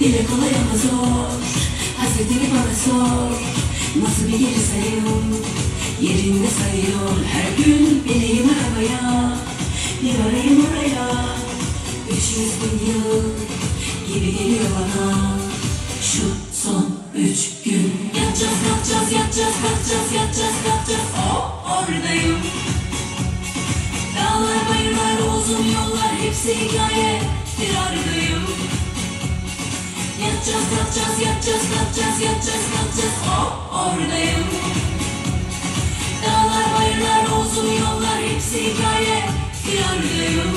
Dile kolay ama zor Hasretini bana sor Nasıl bir geri sayım Yerinde sayıyor Her gün bineyim arabaya Bir arayayım oraya Üç yüz bin yıl Gibi geliyor bana Şu son üç gün Yatacağız kalkacağız yatacağız kalkacağız Yatacağız kalkacağız oh, oradayım Dağlar bayırlar uzun yollar Hepsi hikaye kalkacağız yatacağız kalkacağız yatacağız kalkacağız Oh oradayım. Dağlar bayırlar uzun yollar hepsi hikaye. Bir aradayım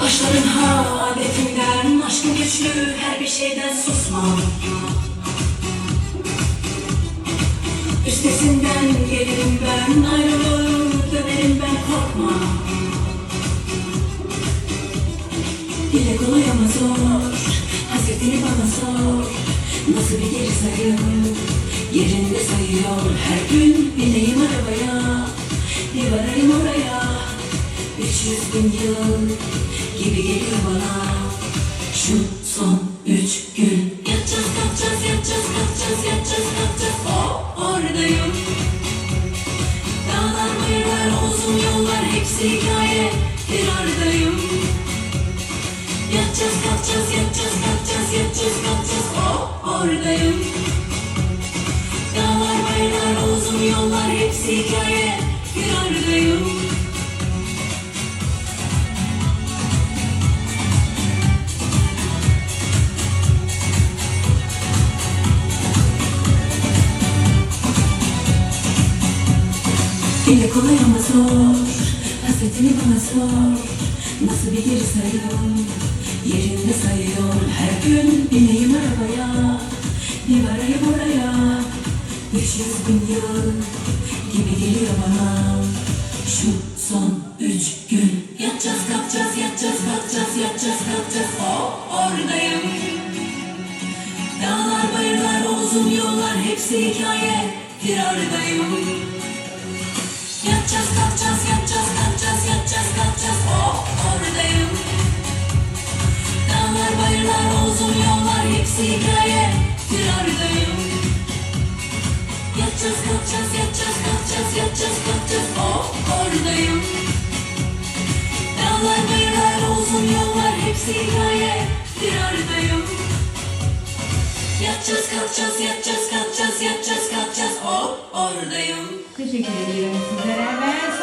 Başlarım ha adetimden Aşkım güçlü her bir şeyden susmam Üstesinden gelirim ben Ayrılır dönerim ben korkma. Dile kolay ama zor Hasretini bana sor. Nasıl bir geri sayım Yerinde sayıyor. Her gün bineyim arabaya. Bir varayım oraya. 300 bin yıl gibi geliyor bana. Şu son üç gün hepsi hikaye Bir aradayım. Yatacağız kalkacağız yatacağız kalkacağız yatacağız kalkacağız. Oh oradayım. Dağlar bayırlar uzun yollar hepsi hikaye Bir aradayım. Dile kolay ama zor Hasretini bana sor. Nasıl bir geri sayım Yerinde sayıyor Her gün bineyim arabaya. Bir varayım oraya. 500 bin yıl Gibi geliyor bana. Şu son üç gün. Yatacağız kalkacağız yatacağız kalkacağız yatacağız kalkacağız. Oh oradayım. Dağlar bayırlar uzun yollar hepsi hikaye. Bir aradayım Yatacağız kalkacağız Bir aradayım Yatacağız kalkacağız yatacağız kalkacağız yatacağız kalkacağız. Oh oradayım. Dağlar bayırlar uzun yollar hepsi hikaye Bir aradayım Yatacağız kalkacağız yatacağız kalkacağız yatacağız kalkacağız. Oh oradayım. Teşekkür ediyorum sizlere. Ve